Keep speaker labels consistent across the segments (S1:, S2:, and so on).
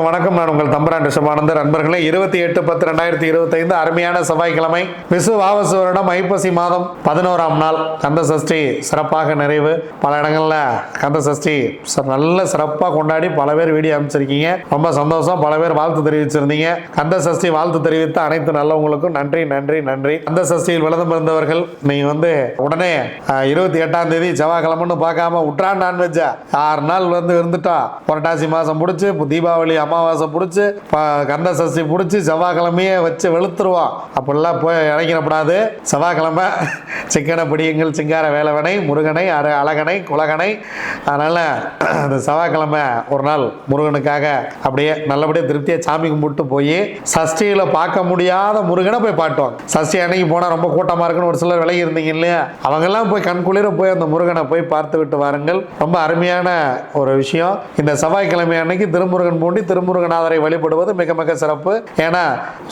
S1: வணக்கம். நான் உங்கள் தம்பரான் ரிஷபானந்தர். அன்பர்களே இருபத்தி எட்டு பத்து ரெண்டாயிரத்தி இருபத்தைந்து அருமையான செவ்வாய்க்கிழமை. விசு வாவசு வருடம் ஐப்பசி மாதம் பதினோராம் நாள். கந்த சஷ்டி சிறப்பாக நிறைவு. பல இடங்கள்ல கந்த சஷ்டி நல்ல சிறப்பாக கொண்டாடி பல பேர் வீடியோ அமைச்சிருக்கீங்க ரொம்ப சந்தோஷம். பல பேர் வாழ்த்து தெரிவிச்சிருந்தீங்க. கந்த சஷ்டி வாழ்த்து தெரிவித்த அனைத்து நல்லவங்களுக்கும் நன்றி நன்றி நன்றி. கந்த சஷ்டியில் விளதம் இருந்தவர்கள் நீங்க வந்து உடனே இருபத்தி எட்டாம் தேதி செவ்வாய்க்கிழமைன்னு பார்க்காம உட்ரான் நான்வெஜ்ஜா? ஆறு நாள் வந்து இருந்துட்டா. புரட்டாசி மாதம் முடிச்சு தீபாவளி அமாவாசை பிடிச்சி கந்த சஷ்டி பிடிச்சி செவ்வாய்க்கிழமையே வச்சு வெளுத்துருவோம் அப்படிலாம் போய் இறங்கிடப்படாது செவ்வாய்க்கிழமை சிக்கனை பிடியுங்கள் சிங்கார வேலவனை முருகனை அர அழகனை குலகனை. அதனால் அந்த செவ்வாய்க்கிழமை ஒரு நாள் முருகனுக்காக அப்படியே நல்லபடியாக திருப்தியாக சாமி கும்பிட்டு போய் சஷ்டியில் பார்க்க முடியாத முருகனை போய் பாட்டுவாங்க சஷ்டி அன்னைக்கு போனால் ரொம்ப கூட்டமாக இருக்குன்னு ஒரு சிலர் விலகி இருந்தீங்க இல்லையா? அவங்கெல்லாம் போய் கண்குளிர போய் அந்த முருகனை போய் பார்த்து விட்டு வாருங்கள். ரொம்ப அருமையான ஒரு விஷயம். இந்த செவ்வாய்க்கிழமை அன்னைக்கு திருமுருகன் பூண்டி திருமுருகநாதரை வழிபடுவது மிக மிக சிறப்பு. ஏன்னா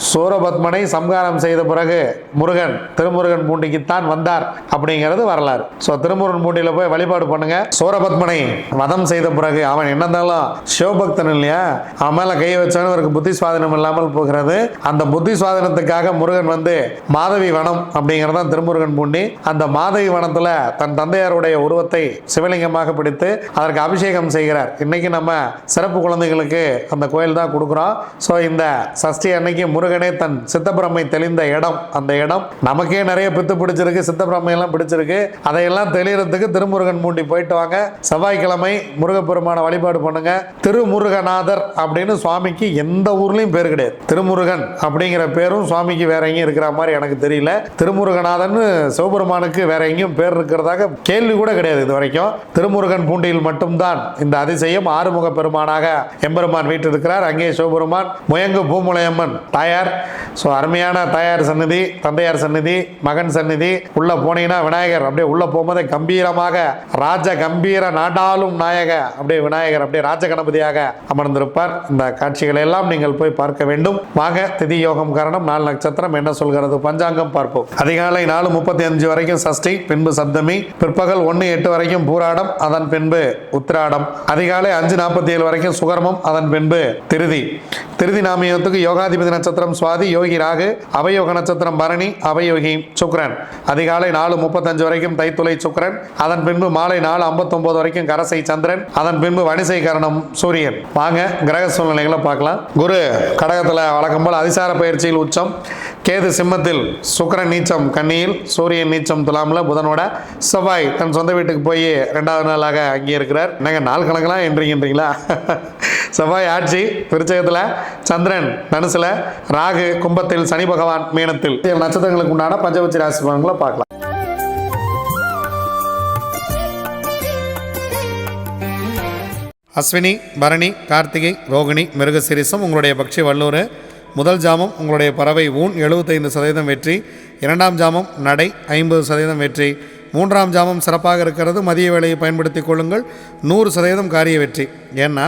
S1: சூரபத்மனை சம்ஹாரம் செய்த பிறகு முருகன் திருமுருகன் பூண்டிக்குத்தான் வந்தார் அப்படிங்கிறது வரலாறு. ஸோ திருமுருகன் பூண்டியில் போய் வழிபாடு பண்ணுங்க. சூரபத்மனை வதம் செய்த பிறகு அவன் என்ன இருந்தாலும் சிவபக்தன் இல்லையா? அவன் மேலே கை வச்சாலும் அவருக்கு புத்தி சுவாதீனம் இல்லாமல் போகிறது. அந்த புத்தி சுவாதீனத்துக்காக முருகன் வந்து மாதவி வனம் அப்படிங்கிறது தான் திருமுருகன் பூண்டி. அந்த மாதவி வனத்தில் தன் தந்தையாருடைய உருவத்தை சிவலிங்கமாக பிடித்து அதற்கு அபிஷேகம் செய்கிறார். இன்னைக்கு நம்ம சிறப்பு குழந்தைகளுக்கு அந்த கோயில் தான் கொடுக்குறோம். ஸோ இந்த சஷ்டி அன்னைக்கு முருகனே தன் சித்தப்பிரமை தெளிந்த இடம் அந்த இடம் நமக்கே நிறைய பித்து பிடிச்சிருக்கு சித்தப்பிரமையெல்லாம் பிடிச்சிருக்கு. அதையெல்லாம் தெளிகிறதுக்கு திருமுருகன் பூண்டி போயிட்டு வாங்க. செவ்வாய்க்கிழமை முருகப்பெருமான வழிபாடு பண்ணுங்க. திருமுருகநாதர் அப்படின்னு சுவாமிக்கு எந்த ஊர்லேயும் பேர் கிடையாது. திருமுருகன் அப்படிங்கிற பேரும் சுவாமிக்கு வேற எங்கேயும் இருக்கிற மாதிரி எனக்கு தெரியல. திருமுருகநாதன் சிவபெருமானுக்கு வேற எங்கேயும் பேர் இருக்கிறதாக கேள்வி கூட கிடையாது இது வரைக்கும். திருமுருகன் பூண்டியில் மட்டும்தான் இந்த அதிசயம் ஆறுமுக பெருமானாக எம்பெருமான் இருக்கிறார் அங்கே சிவபெருமான் முயங்கு பூமுலையம்மன் தாயார். ஸோ அருமையான தாயார் சன்னதி தந்தையார் சன்னதி மகன் சந்நிதி. உள்ள போனீங்கன்னா விநாயகர். அப்படியே உள்ள போகும்போதே கம்பீரமாக ராஜ கம்பீர நாடாளும் நாயக. அப்படியே விநாயகர் அப்படியே ராஜ கணபதியாக அமர்ந்திருப்பார். இந்த காட்சிகளை எல்லாம் நீங்கள் போய் பார்க்க வேண்டும். வாங்க திதி யோகம் காரணம் நாலு நட்சத்திரம் என்ன சொல்கிறது? பஞ்சாங்கம் பார்ப்போம். அதிகாலை நாலு முப்பத்தி அஞ்சு வரைக்கும் சஷ்டி பின்பு சப்தமி பிற்பகல் ஒன்று எட்டு வரைக்கும் பூராடம் அதன் பின்பு உத்திராடம். அதிகாலை அஞ்சு நாற்பத்தி ஏழு வரைக்கும் சுகர்மம் அதன் பின்பு திருதி. திருதி நாமயத்துக்கு யோகாதிபதி நட்சத்திரம் சுவாதி யோகி ராகு அவயோக நட்சத்திரம் பரணி அவயோகி சுக்ரன். அதிகாலை நாலு முப்பத்தஞ்சு வரைக்கும் தைத்துளை சுக்ரன். அதன் பின்பு மாலை நாலு ஐம்பத்தொன்பது வரைக்கும் கரசை சந்திரன். அதன் பின்பு வணிசை கரணம் சூரியன். வாங்க கிரக சூழ்நிலைகளை பார்க்கலாம். குரு கடகத்தில் வழக்கம் போல் அதிசார பயிற்சியில் உச்சம். கேது சிம்மத்தில் சுக்கரன் நீச்சம் கன்னியில் சூரியன் நீச்சம் துலாமில் புதனோட செவ்வாய் தன் சொந்த வீட்டுக்கு போய் ரெண்டாவது நாளாக அங்கே இருக்கிறார் என்னங்க நாள் கணக்கெல்லாம் என்றீங்கன்றீங்களா செவ்வாய் ஆட்சி விருச்சகத்தில் சந்திரன் தனுசில் ராகு கும்பத்தில் சனி பகவான் மீனத்தில். நட்சத்திரங்களுக்கு உண்டான பஞ்சபட்சி ராசி பலன்களை பார்க்கலாம். அஸ்வினி பரணி கார்த்திகை ரோகிணி மிருகசிரிசம் உங்களுடைய பக்ஷி வல்லூர். முதல் ஜாமம் உங்களுடைய பறவை ஊன் எழுபத்தைந்து சதவீதம் வெற்றி. இரண்டாம் ஜாமம் நடை ஐம்பது சதவீதம் வெற்றி. மூன்றாம் ஜாமம் சிறப்பாக இருக்கிறது மதிய வேலையை பயன்படுத்தி கொள்ளுங்கள் நூறு சதவீதம் காரிய வெற்றி. ஏன்னா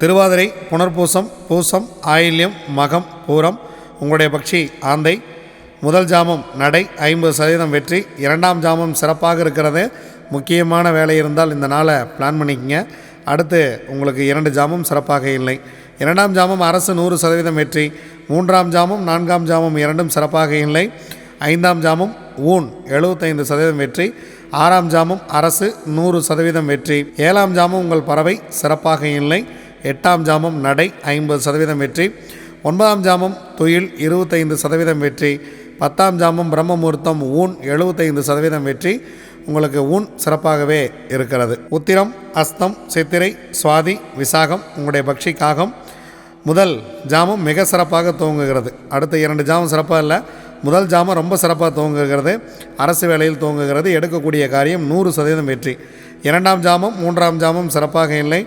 S1: திருவாதிரை புனர்பூசம் பூசம் ஆயில்யம் மகம் பூரம் உங்களுடைய பக்ஷி ஆந்தை முதல் ஜாமம் நடை ஐம்பது சதவீதம் வெற்றி இரண்டாம் ஜாமம் சிறப்பாக இருக்கிறது. முக்கியமான வேலை இருந்தால் இந்த நாளை பிளான் பண்ணிக்கங்க. அடுத்து உங்களுக்கு இரண்டு ஜாமம் சிறப்பாக இல்லை. இரண்டாம் ஜாமம் அரசு நூறு சதவீதம் வெற்றி மூன்றாம் ஜாமம் நான்காம் ஜாமம் இரண்டும் சிறப்பாக இல்லை. ஐந்தாம் ஜாமம் ஊன் எழுபத்தைந்து சதவீதம் வெற்றி ஆறாம் ஜாமம் அரசு நூறு சதவீதம் வெற்றி. ஏழாம் ஜாமம் உங்கள் பறவை சிறப்பாக இல்லை. எட்டாம் ஜாமம் நடை ஐம்பது சதவீதம் வெற்றி ஒன்பதாம் ஜாமம் துயில் இருபத்தைந்து சதவீதம் வெற்றி பத்தாம் ஜாமம் பிரம்ம முகூர்த்தம் ஊன் எழுபத்தைந்து சதவீதம் வெற்றி. உங்களுக்கு ஊன் சிறப்பாகவே இருக்கிறது. உத்திரம் அஸ்தம் சித்திரை சுவாதி விசாகம் உங்களுடைய பக்ஷி காகம் முதல் ஜாமம் மிக சிறப்பாக துவங்குகிறது. அடுத்த இரண்டு ஜாமம் சிறப்பாக இல்லை முதல் ஜாமம் ரொம்ப சிறப்பாக துவங்குகிறது. அரசு வேலையில் துவங்குகிறது. எடுக்கக்கூடிய காரியம் நூறு சதவீதம் வெற்றி. இரண்டாம் ஜாமம் மூன்றாம் ஜாமம் சிறப்பாக இல்லை.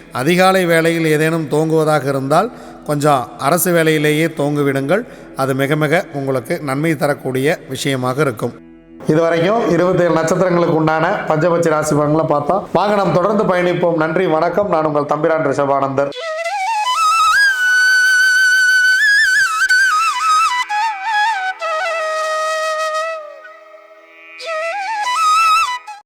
S1: அதிகாலை வேளையில் ஏதேனும் தோங்குவதாக இருந்தால் கொஞ்சம் அரசு வேலையிலேயே தோங்கிவிடுங்கள். அது மிக மிக உங்களுக்கு நன்மை தரக்கூடிய விஷயமாக இருக்கும். இதுவரைக்கும் இருபத்தி ஏழு நட்சத்திரங்களுக்கு உண்டான பஞ்சபட்சி ராசி பலன்களை பார்த்தோம். வாங்க நாம் தொடர்ந்து பயணிப்போம். நன்றி வணக்கம். நான் உங்கள் தம்பிரான் ரிஷபானந்தர்.